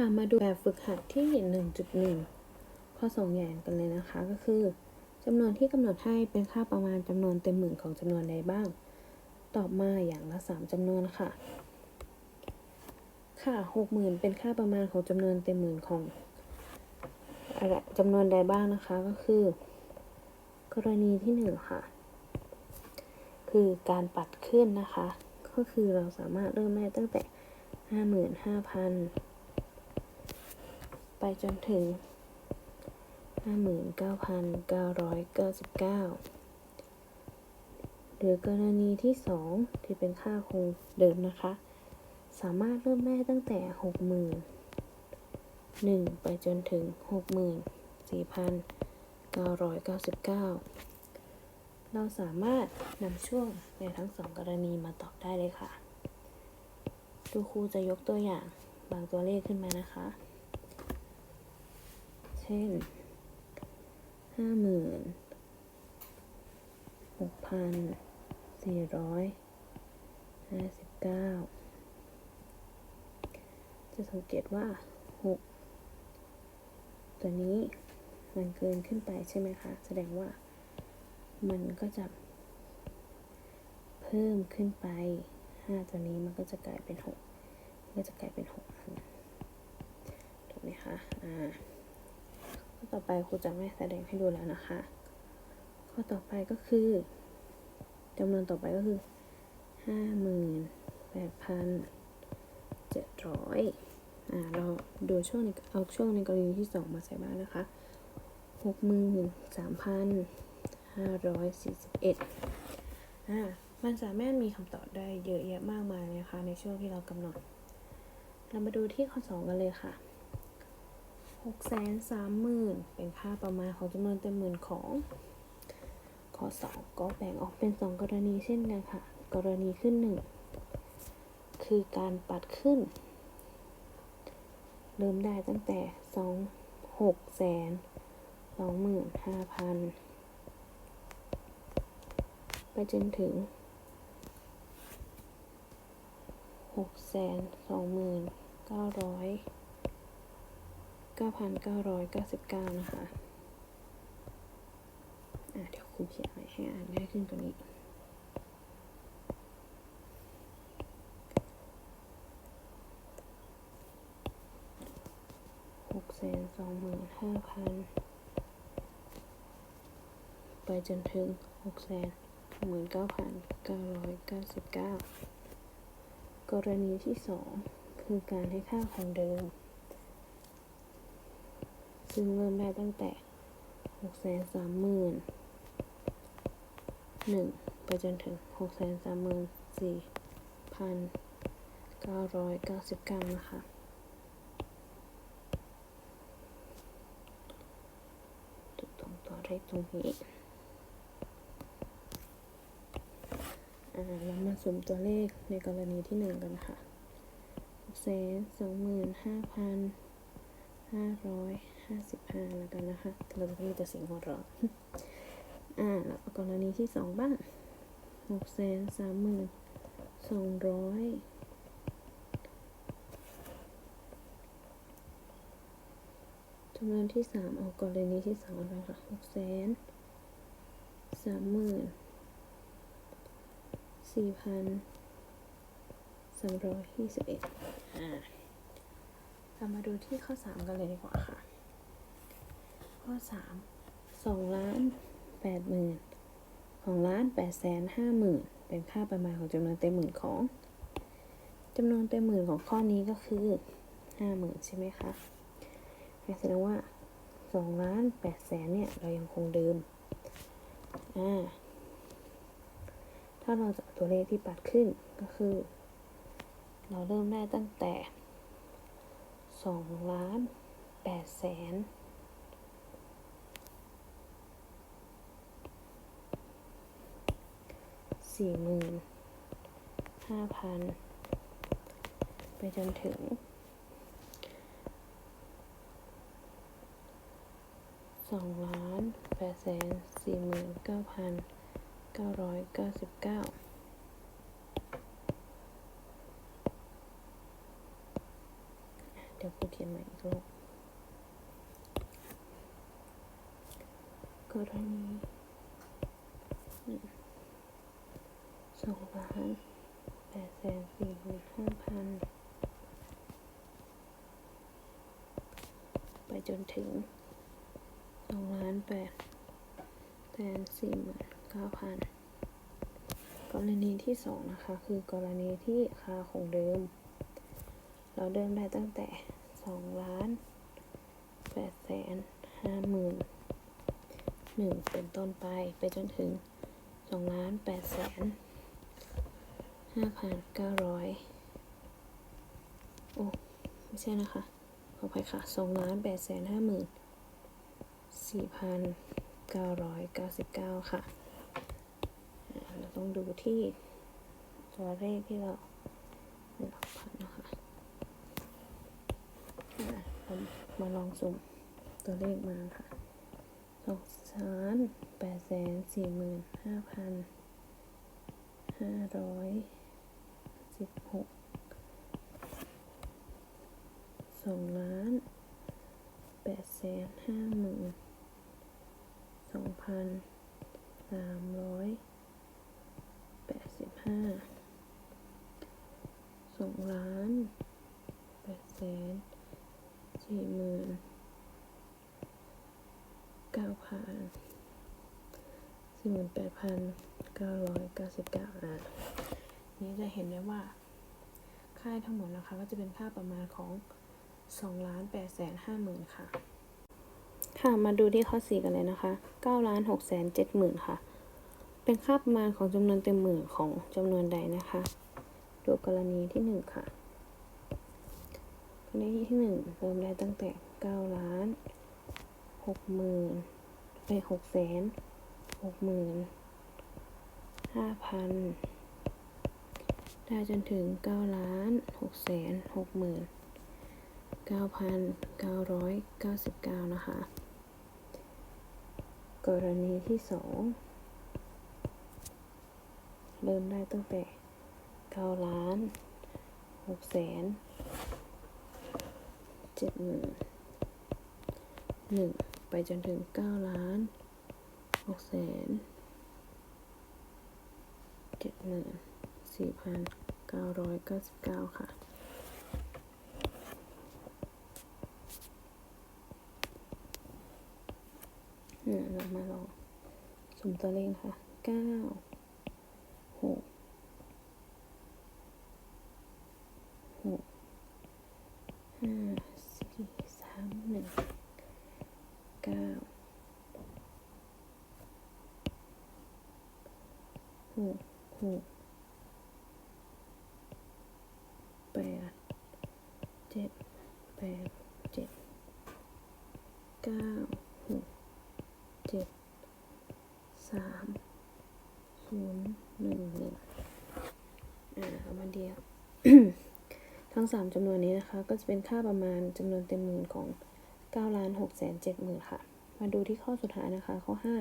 ค่ะมาดูแบบฝึกหัดที่ 1.1 ข้อ2อย่างกันเลยนะคะ ก็คือจำนวนที่กำหนดให้เป็นค่าประมาณจำนวนเต็มหมื่นของจำนวนใดบ้าง ตอบมาอย่างละ 3จำนวนค่ะ ค่ะ 60,000 เป็นค่าประมาณของจำนวนเต็มหมื่นของอะไรจำนวนใดบ้างนะคะ ก็คือ กรณีที่ 1 ค่ะ คือการปัดขึ้นนะคะ ก็คือเราสามารถเริ่มได้ตั้งแต่ 55,000 จนถึง 59,999 หรือกรณีที่ 2 ที่เป็นค่าคงเดิมนะคะ สามารถเริ่มได้ตั้งแต่ 60,000 1 ไปจนถึง 64,999 เราสามารถนำช่วงในทั้งสองกรณีมาตอบได้เลยค่ะดูครูจะยกตัวอย่างบางตัวเลขขึ้นมานะคะ เช่นห้าหมื่นหกพันสี่ร้อยห้าสิบเก้าจะสังเกตว่าหกตัวนี้มันเกินขึ้นไปใช่ไหมคะ แสดงว่ามันก็จะ เพิ่มขึ้นไปห้าตัวนี้มันก็จะกลายเป็นหกก็จะกลายเป็นหกถูกไหมคะ อ่า อต่อไปครูจะไม่แสดงให้ดูแล้วนะคะ ข้อต่อไปก็คือจำนวนต่อไปก็คือห้าหมื่นแปดพันเจ็ดร้อยอ่าเราดูช่วงในเอาช่วงในกรณีที่สองมาใส่บ้างนะคะหกหมื่นสามพันห้าร้อยสี่สิบเอ็ดอ่ามันสามารถมีคำตอบได้เยอะแยะมากมายเลยนะคะในช่วงที่เรากำหนด เรามาดูที่ข้อสองกันเลยค่ะ กแสนสามหมื่นเป็นค่าประมาณของจำนวนเต็มหมื่นของข้อสองก็แบ่งออกเป็นสองกรณีเช่นกันค่ะ กรณีขึ้นหนึ่งคือการปัดขึ้น เริ่มได้ตั้งแต่สองหกแสนสองหมื่นห้าพันไปจนถึงหกแสนสองหมื่นเก้าร้อย 9,999 นะคะ อะเดี๋ยวครูเขียนให้อ่านง่ายขึ้นกว่านี้ หกแสนสองหมื่นห้าพัน ไปจนถึงหกแสนหมื่นเก้าพันเก้าร้อยเก้าสิบเก้ากรณีที่สองคือการให้ค่าของเดิม ซึ่งเริ่มได้ตั้งแต่หกแสนสามหมื่นหนึ่งไปจนถึงหกแสนสามหมื่นสี่พันเก้าร้อยเก้าสิบเก้านะคะตรงตัวเลขตรงนี้อ่าเรามาสุ่มตัวเลขในกรณีที่หนึ่งกันค่ะหกแสนสองหมื่นห้าพัน ห้าร้อยห้าสิบห้าแล้วกันนะคะ เราจะมีแต่เสียงหัวเราะอ่า แล้วกรณีที่สองบ้างหกแสนสามหมื่นสองร้อยจำนวนที่สามเอากรณีที่สามกันค่ะหกแสนสามหมื่นสี่พันสามร้อยยี่สิบเอ็ดอ่า เรามาดูที่ข้อ 3 กันเลยดีกว่าค่ะ ข้อ 3 2ล้าน8หมื่นของล้าน8แสน5หมื่นเป็นค่าประมาณของจำนวนเต็มหมื่นของจำนวนเต็มหมื่นของข้อนี้ก็คือ 5 หมื่นใช่ไหมคะแสดงว่า2ล้าน8แสนเนี่ย เรายังคงเดิม อ่า ถ้าเราจะตัวเลขที่ปัดขึ้นก็คือ เราเริ่มได้ตั้งแต่ สองล้านแปดแสนสี่หมื่นห้าพันไปจนถึงสองล้านแปดแสนสี่หมื่นเก้าพันเก้าร้อยเก้าสิบเก้า เดี๋ยวครูเขียนใหม่อีกรอบกรณีหนึ่งสองล้านแปดแสนสี่หมื่นห้าพันไปจนถึงสองล้านแปดแสนสี่หมื่นเก้าพันกรณีที่สองนะคะ คือกรณีที่ค่าคงเดิม เราเดิมได้ตั้งแต่สองล้านแปดแสนห้าหมื่นหนึ่งเป็นต้นไปไปจนถึงสองล้านแปดแสนห้าพันเก้าร้อยโอ้ ไม่ใช่นะคะ ขออภัยค่ะสองล้านแปดแสนห้าหมื่นสี่พันเก้าร้อยเก้าสิบเก้าค่ะ เราต้องดูที่ตัวเลขที่เราในหลักพันนะคะ อ่าเรามาลองสุ่มตัวเลขมาค่ะสองล้านแปดแสนสี่หมื่นห้าพันห้าร้อยสิบหกสองล้านแปดแสนห้าหมื่นสองพันสามร้อยแปดสิบห้าสองล้านแปดแสน สี่หมื่นเก้าพันสี่หมื่นแปดพันเก้าร้อยเก้าสิบเก้าอะนี้จะเห็นได้ว่า ค่าทั้งหมดนะคะ ก็จะเป็นค่าประมาณของสองล้านแปดแสนห้าหมื่นค่ะ ค่ะ มาดูที่ข้อสี่กันเลยนะคะเก้าล้านหกแสนเจ็ดหมื่นค่ะ เป็นค่าประมาณของจำนวนเต็มหมื่นของจำนวนใดนะคะ ดูกรณีที่หนึ่งค่ะ กรณีที่หนึ่งเริ่มได้ตั้งแต่เก้าล้านหกหมื่นไปหกแสนหกหมื่นห้าพันได้จนถึงเก้าล้านหกแสนหกหมื่น9,999นเก้าร้อยเก้าสิบเก้านะคะ กรณีที่สองเริ่มได้ตั้งแต่9ล้าน6แสน เจ็ดหมื่นหนึ่งไปจนถึงเก้าล้านหกแสนเจ็ดหมื่นสี่พันเก้าร้อยเก้าสิบเก้าค่ะเนี่ยเรามาลองสุ่มตัวเลขค่ะเก้าหกหกห้าสี่สามหนึ่งเก้าหก หกแปดเจ็ดแปดเจ็ดเก้าหกเจ็ดสามศูนย์หนึ่งหนึ่งอ่าเอามาเดียว ทั้งสามจำนวนนี้นะคะ ก็จะเป็นค่าประมาณจำนวนเต็มหมื่นของเก้าล้านหกแสนเจ็ดหมื่นค่ะ มาดูที่ข้อสุดท้ายนะคะ ข้อห้า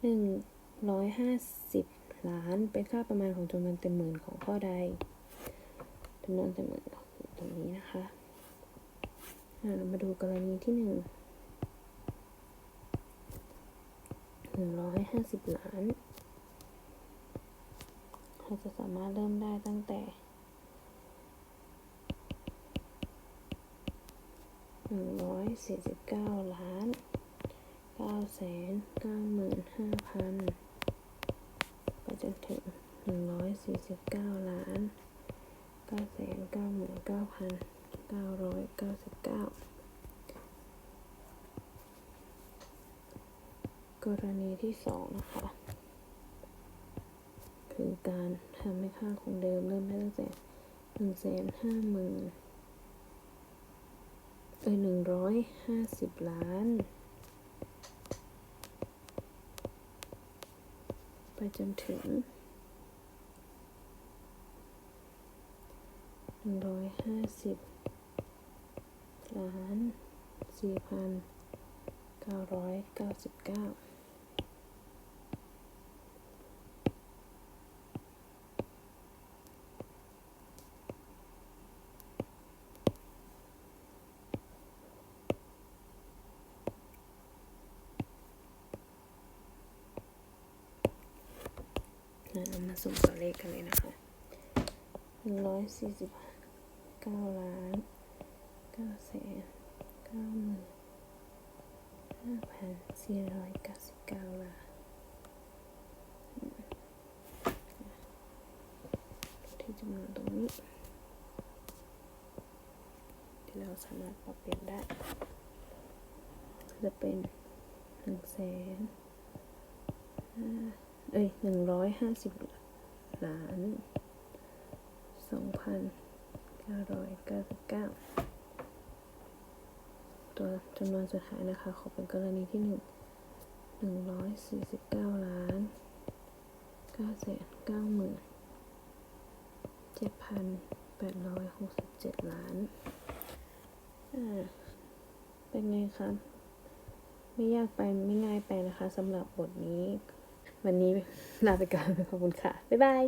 หนึ่งร้อยห้าสิบ ล้าน เป็นค่าประมาณของจำนวนเต็มหมื่นของข้อใดจำนวนเต็มหมื่นตรงนี้นะคะเรามาดูกรณีที่หนึ่งหนึ่งร้อยห้าสิบล้านเราจะสามารถเริ่มได้ตั้งแต่หนึ่งร้อยสี่สิบเก้าล้านเก้าแสนเก้าหมื่นห้าพัน นถึงหนึ่งร้อยสี่สิบเก้าล้านเก้าแสนเก้าหมื่นเก้าพันเก้าร้อยเก้าสิบเก้ากรณีที่สองนะคะ คือการทำให้ค่าคงเดิมเริ่มได้ตั้งแต่หนึ่งแสนห้าหมื่นเอ้ยหนึ่งร้อยห้าสิบล้าน ไปจนถึงหนึ่งร้อยห้าสิบล้านสี่พันเก้าร้อยเก้าสิบเก้า สุ่มตัวเลขกันเลยนะคะหนึ่งร้อยสี่สิบเก้าล้านเก้าแสนเก้าหมื่นห้าพันสี่ร้อยเก้าสิบเก้าล้านที่จำนวนตรงนี้ ที่เราสามารถปรับเปลี่ยนได้ จะเป็นหนึ่งแสนห้า เอ้ยหนึ่งร้อยห้าสิบล้านสองพันเก้าร้อยเก้าสิบเก้าตัวจำนวนสุดท้ายนะคะ ขอเป็นกรณีที่หนึ่งหนึ่งร้อยสี่สิบเก้าล้านเก้าแสนเก้าหมื่นเจ็ดพันแปดร้อยหกสิบเจ็ดล้านอ่าเป็นไงคะ ไม่ยากไปไม่ง่ายไปนะคะสำหรับบทนี้ วันนี้ลาไปก่อนขอบคุณค่ะ บ๊ายบาย